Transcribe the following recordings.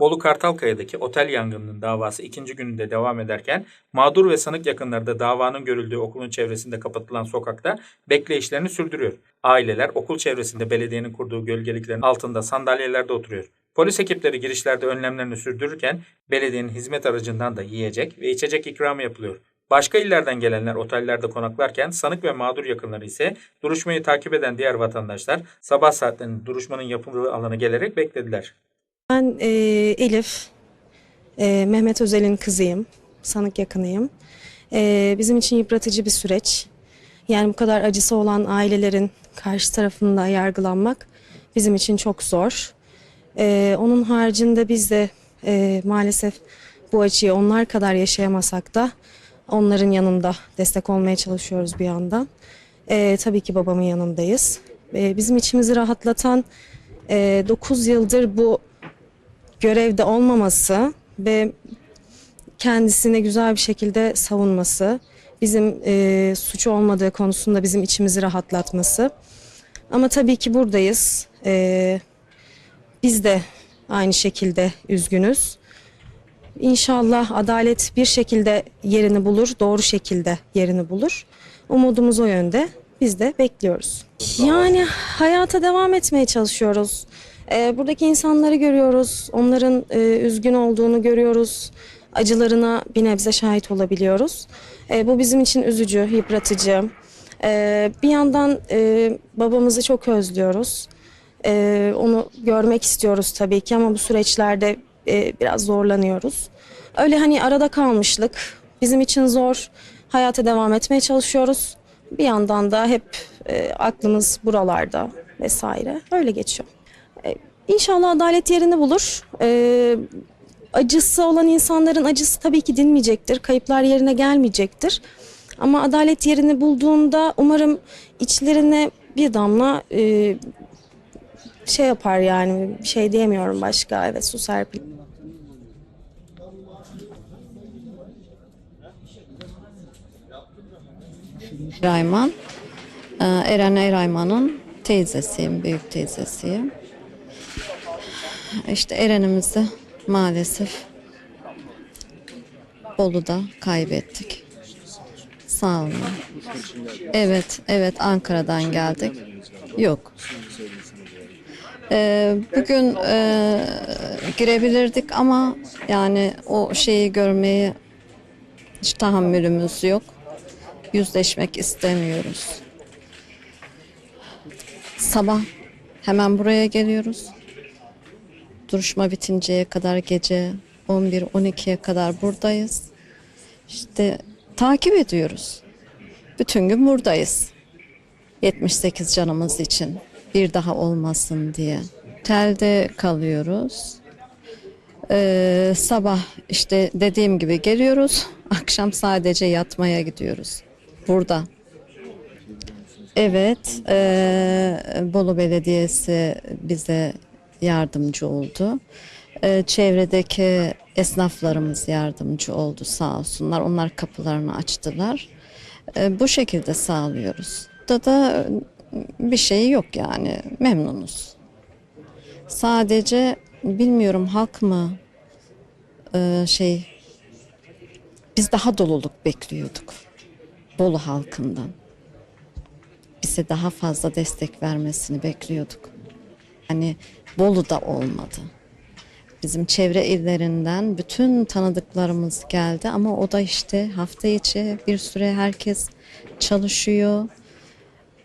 Bolu Kartalkaya'daki otel yangınının davası ikinci gününde devam ederken mağdur ve sanık yakınları da davanın görüldüğü okulun çevresinde kapatılan sokakta bekleyişlerini sürdürüyor. Aileler okul çevresinde belediyenin kurduğu gölgeliklerin altında sandalyelerde oturuyor. Polis ekipleri girişlerde önlemlerini sürdürürken belediyenin hizmet aracından da yiyecek ve içecek ikramı yapılıyor. Başka illerden gelenler otellerde konaklarken sanık ve mağdur yakınları ise duruşmayı takip eden diğer vatandaşlar sabah saatlerinde duruşmanın yapıldığı alana gelerek beklediler. Ben e, Elif, e, Mehmet Özel'in kızıyım, sanık yakınıyım. E, bizim için yıpratıcı bir süreç. Yani bu kadar acısı olan ailelerin karşı tarafında yargılanmak bizim için çok zor. E, onun haricinde biz de e, maalesef bu acıyı onlar kadar yaşayamasak da onların yanında destek olmaya çalışıyoruz bir yandan. E, tabii ki babamın yanındayız. E, bizim içimizi rahatlatan 9 yıldır bu görevde olmaması ve kendisini güzel bir şekilde savunması, bizim e, suç olmadığı konusunda bizim içimizi rahatlatması. Ama tabii ki buradayız. E, biz de aynı şekilde üzgünüz. İnşallah adalet bir şekilde yerini bulur, doğru şekilde yerini bulur. Umudumuz o yönde. Biz de bekliyoruz. Yani hayata devam etmeye çalışıyoruz. Ee, buradaki insanları görüyoruz. Onların e, üzgün olduğunu görüyoruz. Acılarına bir nebze şahit olabiliyoruz. Ee, bu bizim için üzücü, yıpratıcı. Ee, bir yandan e, babamızı çok özlüyoruz. Ee, onu görmek istiyoruz tabii ki ama bu süreçlerde e, biraz zorlanıyoruz. Öyle hani arada kalmışlık bizim için zor. Hayata devam etmeye çalışıyoruz. Bir yandan da hep e, aklımız buralarda vesaire. Öyle geçiyor. E, İnşallah adalet yerini bulur. E, acısı olan insanların acısı tabii ki dinmeyecektir. Kayıplar yerine gelmeyecektir. Ama adalet yerini bulduğunda umarım içlerine bir damla e, şey yapar yani bir şey diyemiyorum başka. Evet su serpil. Erayman. Ee, Eren Erayman'ın teyzesiyim, büyük teyzesiyim. İşte Eren'imizi maalesef Bolu'da kaybettik. Sağ olun. Evet, evet Ankara'dan geldik. Yok. Ee, bugün e, girebilirdik ama yani o şeyi görmeyi hiç tahammülümüz yok yüzleşmek istemiyoruz. Sabah hemen buraya geliyoruz. Duruşma bitinceye kadar gece 11-12'ye kadar buradayız. İşte takip ediyoruz. Bütün gün buradayız. 78 canımız için bir daha olmasın diye. Telde kalıyoruz. Ee, sabah işte dediğim gibi geliyoruz. Akşam sadece yatmaya gidiyoruz. Burada. Evet, eee, Bolu Belediyesi bize yardımcı oldu. Eee, çevredeki esnaflarımız yardımcı oldu sağ olsunlar. Onlar kapılarını açtılar. Eee, bu şekilde sağlıyoruz. Da da bir şey yok yani memnunuz. Sadece bilmiyorum halk mı eee, şey biz daha doluluk bekliyorduk. Bolu halkından. Bize daha fazla destek vermesini bekliyorduk. Yani Bolu'da olmadı. Bizim çevre illerinden bütün tanıdıklarımız geldi ama o da işte hafta içi bir süre herkes çalışıyor.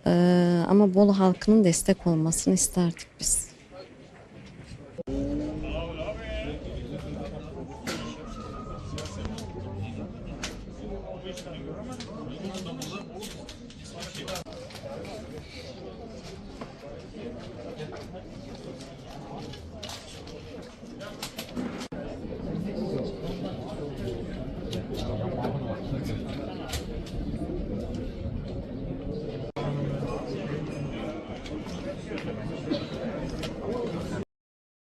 Ee, ama Bolu halkının destek olmasını isterdik biz.